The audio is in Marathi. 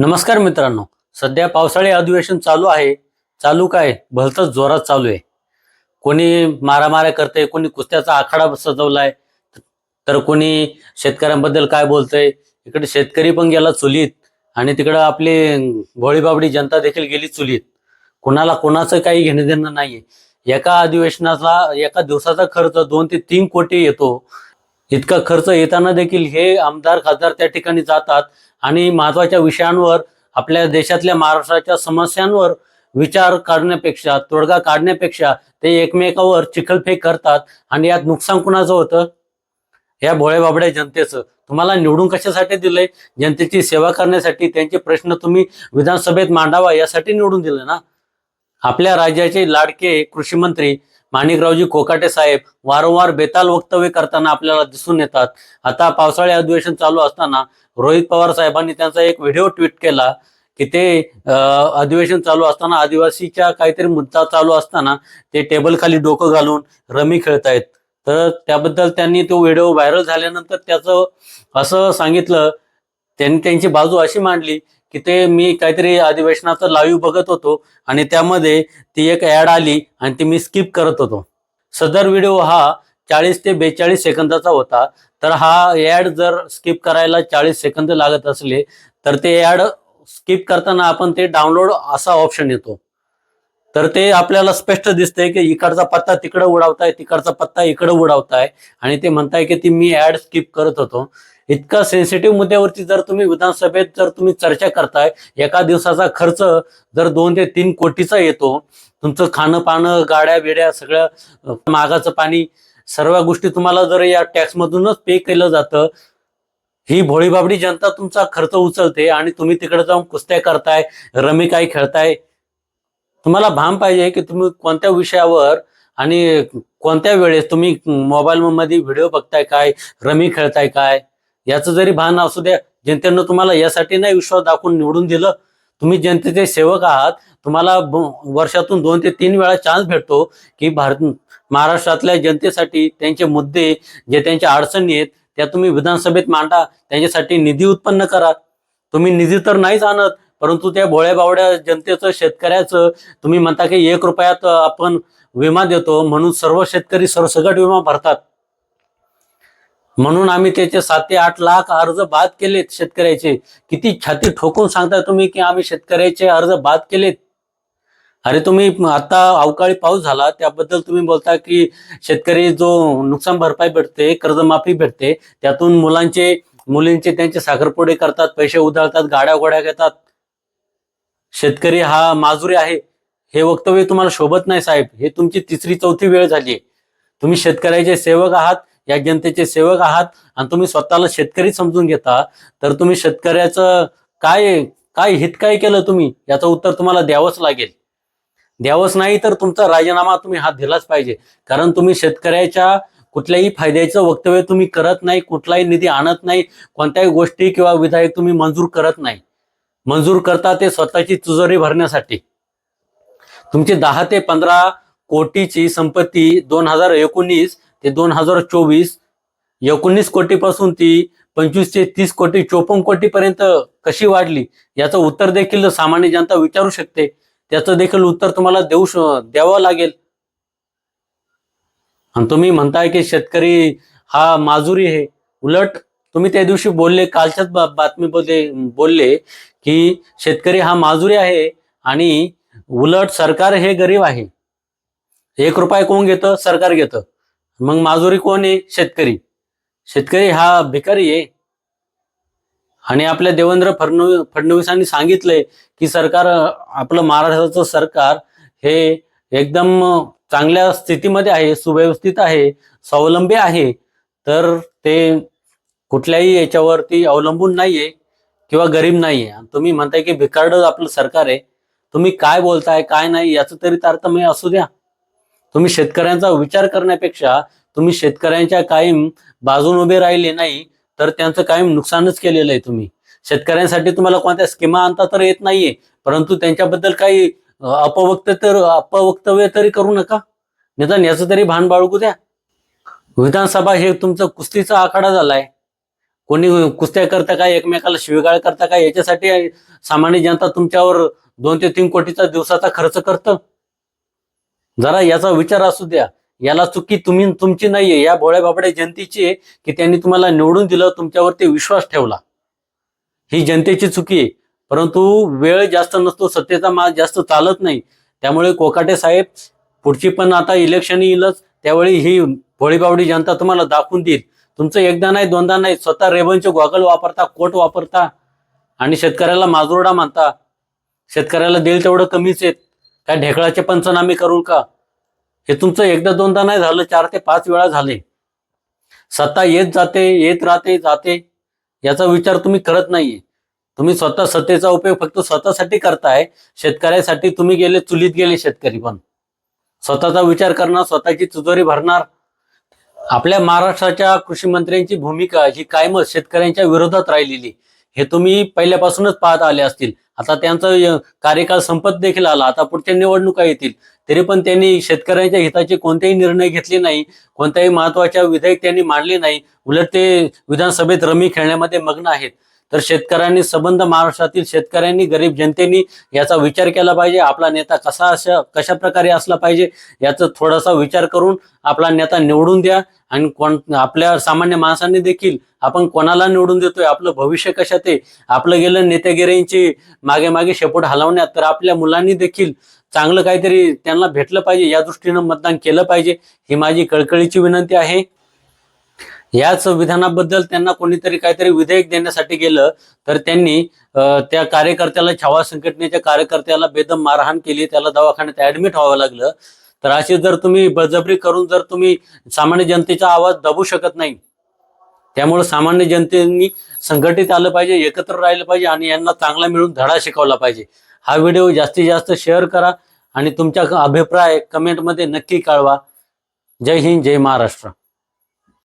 नमस्कार मित्रांनो. सध्या पावसाळी अधिवेशन चालू आहे. चालू काय? भलतच जोरात चालू आहे. कोणी मारामाऱ्या करते कोणी कुस्त्याचा आखाडा सजवलाय तर कोणी शेतकऱ्यांबद्दल काय बोलतंय? इकडे शेतकरी पण गेला चुलीत आणि तिकडं आपली भोळीबाबडी जनता देखील गेली चुलीत. कोणाला कोणाचं काही घेणं देणं नाहीये. एका अधिवेशनाचा एका दिवसाचा खर्च दोन ते तीन कोटी येतो. इतका खर्च येताना देखील हे आमदार खासदार त्या ठिकाणी जातात आणि महत्त्वाच्या विषयांवर आपल्या देशातल्या महाराष्ट्राच्या समस्यांवर विचार काढण्यापेक्षा तोडगा काढण्यापेक्षा ते एकमेकावर चिखलफेक करतात आणि यात नुकसान कुणाचं होतं? या भोळेबाबड्या जनतेचं. तुम्हाला निवडून कशासाठी दिलंय? जनतेची सेवा करण्यासाठी त्यांचे प्रश्न तुम्ही विधानसभेत मांडावा यासाठी निवडून दिले ना? आपल्या राज्याचे लाडके कृषी मंत्री माणिकरावजी कोकाटे साहेब वारंवार बेताल वक्तव्य करताना आपल्याला दिसून येतात. आता पावसाळी अधिवेशन चालू असताना रोहित पवार साहेबांनी त्यांचा एक व्हिडिओ ट्विट केला की ते अधिवेशन चालू असताना आदिवासीच्या काहीतरी मुद्दा चालू असताना ते टेबल खाली डोकं घालून रमी खेळतायत. तर त्याबद्दल त्यांनी तो व्हिडिओ व्हायरल झाल्यानंतर त्याचं असं सांगितलं त्यांनी त्यांची बाजू अशी मांडली की ते मी काहीतरी अधिवेशनाचं लाईव्ह बघत होतो आणि त्यामध्ये ती एक ऍड आली आणि ती मी स्किप करत होतो. सदर व्हिडिओ हा चाळीस ते बेचाळीस सेकंदाचा होता. तर हा ऍड जर स्किप करायला चाळीस सेकंद लागत असले तर ते ऍड स्किप करताना आपण ते डाउनलोड असा ऑप्शन येतो. तर ते आपल्याला स्पष्ट दिसतंय की इकडचा पत्ता तिकडं उडावताय तिकडचा पत्ता इकडं उडावताय आणि ते म्हणताय की ती मी ऍड स्किप करत होतो. इतका सेन्सिटिव्ह मुद्द्यावरती जर तुम्ही विधानसभेत जर तुम्ही चर्चा करताय एका दिवसाचा खर्च जर दोन ते तीन कोटीचा येतो तुमचं खाणं पाणं गाड्या बिड्या सगळं मागाचं पाणी सर्व गोष्टी तुम्हाला जर या टॅक्स मधूनच पे केलं जातं ही भोळीबाबडी जनता तुमचा खर्च उचलते आणि तुम्ही तिकडे जाऊन कुस्त्या करताय रमी काय खेळताय तुम्हाला भान पाहिजे की तुम्ही कोणत्या विषयावर आणि कोणत्या वेळेस तुम्ही मोबाईल मध्ये व्हिडिओ बघताय काय रमी खेळताय काय याचं जरी भान असू द्या जनतेनं तुम्हाला यासाठी नाही विश्वास दाखवून निवडून दिलं. तुम्ही जनतेचे सेवक आहात. तुम्हाला वर्षातून दोन ते तीन वेळा चान्स भेटतो की भारत महाराष्ट्रातल्या जनतेसाठी त्यांचे मुद्दे जे त्यांच्या अडचणी आहेत त्या तुम्ही विधानसभेत मांडा. त्यांच्यासाठी निधी उत्पन्न करा. तुम्ही निधी तर नाहीच आणत परंतु त्या भोळ्या बावड्या जनतेचं शेतकऱ्याचं तुम्ही म्हणता की एक रुपयात आपण विमा देतो म्हणून सर्व शेतकरी सरसगट विमा भरतात. म्हणून आम्ही त्याचे सात ते आठ लाख अर्ज बाद केलेत शेतकऱ्याचे. किती छाती ठोकून सांगताय तुम्ही की आम्ही शेतकऱ्याचे अर्ज बाद केलेत? अरे तुम्ही आता अवकाळी पाऊस झाला त्याबद्दल तुम्ही बोलता की शेतकरी जो नुकसान भरपाई भेटते कर्जमाफी भेटते त्यातून मुलांचे मुलींचे त्यांचे साखरपुडे करतात पैसे उधळतात गाड्या गोड्या घेतात. शेतकरी हा माजुरी आहे. हे वक्तव्य तुम्हाला शोभत नाही साहेब. हे तुमची तिसरी चौथी वेळ झाली तुम्ही शेतकऱ्याचे सेवक आहात. या जनतेचे सेवक आहात आणि तुम्ही स्वतःला शेतकरी समजून घेता तर तुम्ही शेतकऱ्याचं काय काय हित काय केलं तुम्ही? याचं उत्तर तुम्हाला द्यावंच लागेल. द्यावंच नाही तर तुमचा राजीनामा तुम्ही हात दिलाच पाहिजे. कारण तुम्ही शेतकऱ्याच्या कुठल्याही फायद्याचं वक्तव्य तुम्ही करत नाही कुठलाही निधी आणत नाही कोणत्याही गोष्टी किंवा विधायक तुम्ही मंजूर करत नाही. मंजूर करता ते स्वतःची तुजोरी भरण्यासाठी. तुमची दहा ते पंधरा कोटीची संपत्ती दोन हजार एकोणीस ते दोन हजार चोवीस एकोणीस कोटीपासून ती पंचवीस ते तीस कोटी चोपन्न कोटीपर्यंत कशी वाढली? याचं उत्तर देखील सामान्य जनता विचारू शकते. त्याचं देखील उत्तर तुम्हाला देऊ द्यावं लागेल. आणि तुम्ही म्हणताय की शेतकरी हा माजुरी आहे. उलट तुम्ही त्या दिवशी बोलले कालच्याच बातमी बातमीमध्ये बोलले की शेतकरी हा माजुरी आहे आणि उलट सरकार हे गरीब आहे. एक रुपये कोण घेतं? सरकार घेतं. मग माजुरी कोण आहे? शेतकरी. शेतकरी हा भिकारी आहे. आणि आपल्या देवेंद्र फडणवीस फडणवीसांनी सांगितलंय की सरकार आपलं महाराष्ट्राचं सरकार हे एकदम चांगल्या स्थितीमध्ये आहे सुव्यवस्थित आहे स्वावलंबी आहे. तर ते कुठल्याही याच्यावरती अवलंबून नाहीये किंवा गरीब नाहीये. तुम्ही म्हणताय की भिकारड आपलं सरकार आहे. तुम्ही काय बोलताय काय नाही याचं तरी तारतम्य असू द्या. तुम्ही शेतकऱ्यांचा विचार करण्यापेक्षा तुम्ही शेतकऱ्यांच्या कायम बाजून उभे राहिले नाही तर त्यांचं कायम नुकसानच केलेलं आहे तुम्ही. शेतकऱ्यांसाठी तुम्हाला कोणत्या स्कीमा आणता तर येत नाहीये परंतु त्यांच्याबद्दल काही अपवक्त तर अपवक्तव्य तरी करू नका. निदान याचं तरी भान बाळगू द्या. विधानसभा हे तुमचं कुस्तीचा आखाडा झालाय. कोणी कुस्त्या करता काय एकमेकाला शिवीगाळ करता काय याच्यासाठी सामान्य जनता तुमच्यावर दोन ते तीन कोटीचा दिवसाचा खर्च करतं. जरा याचा विचार असू द्या. याला चुकी तुम्ही तुमची नाहीये. या भोळ्या बाबड्या जनतेची आहे की त्यांनी तुम्हाला निवडून दिलं तुमच्यावरती विश्वास ठेवला. ही जनतेची चुकी आहे. परंतु वेळ जास्त नसतो सत्तेचा माल जास्त चालत नाही. त्यामुळे कोकाटे साहेब पुढची पण आता इलेक्शन येईलच. त्यावेळी ही भोळीबावडी जनता तुम्हाला दाखवून देईल. तुमचं एकदा नाही दोनदा नाही स्वतः रेबनचे गॉगल वापरता कोट वापरता आणि शेतकऱ्याला माजुरडा मानता. शेतकऱ्याला देईल तेवढं कमीच आहेत. काय ढेकळाचे पंचनामे करू का? हे तुमचं एकदा दोनदा नाही झालं चार ते पाच वेळा झाले. सत्ता येत जाते येत राहते जाते. याचा विचार तुम्ही करत नाहीये. तुम्ही स्वतः सत्तेचा उपयोग फक्त स्वतःसाठी करताय. शेतकऱ्यासाठी तुम्ही गेले चुलीत गेले शेतकरी पण. स्वतःचा विचार करणार स्वतःची तिजोरी भरणार. आपल्या महाराष्ट्राच्या कृषी मंत्र्यांची भूमिका ही कायमच शेतकऱ्यांच्या विरोधात राहिलेली. हे तुम्ही पहिल्यापासूनच पाहत आले असतील. आता त्यांचं कार्यकाळ संपत देखील आला. आता पुढच्या निवडणुका येतील. तरी पण त्यांनी शेतकऱ्यांच्या हिताचे कोणतेही निर्णय घेतले नाही. कोणत्याही महत्त्वाच्या विधेयक त्यांनी मांडले नाही. उलट ते विधानसभेत रमी खेळण्यामध्ये मग्न आहेत. तर शेतकऱ्यांनी संबंध महाराष्ट्रातील शेतकऱ्यांनी गरीब जनतेनी याचा विचार केला पाहिजे. आपला नेता कसा अशा कशा प्रकारे असला पाहिजे याचा थोडासा विचार करून आपला नेता निवडून द्या. आणि कोण आपल्या सामान्य माणसांनी देखील आपण कोणाला निवडून देतोय आपलं भविष्य कशात आहे? आपलं गेलं नेतेगिरींची मागे मागे शेपूट हलवण्यात तर आपल्या मुलांनी देखील चांगलं काहीतरी त्यांना भेटलं पाहिजे. या दृष्टीनं मतदान केलं पाहिजे. ही माझी कळकळीची विनंती आहे. याच विधानाबद्दल त्यांना कोणीतरी काहीतरी विधेयक देण्यासाठी गेलं तर त्यांनी त्या कार्यकर्त्याला छावा संघटनेच्या कार्यकर्त्याला बेदम मारहाण केली त्याला दवाखान्यात ऍडमिट व्हावं लागलं. तर अशी जर तुम्ही बळजबरी करून जर तुम्ही सामान्य जनतेचा आवाज दबू शकत नाही त्यामुळे सामान्य जनतेनी संघटित आलं पाहिजे एकत्र राहिलं पाहिजे आणि यांना चांगला मिळून धडा शिकवला पाहिजे. हा व्हिडिओ जास्तीत जास्त शेअर करा आणि तुमच्या अभिप्राय कमेंटमध्ये नक्की कळवा. जय हिंद जय महाराष्ट्र.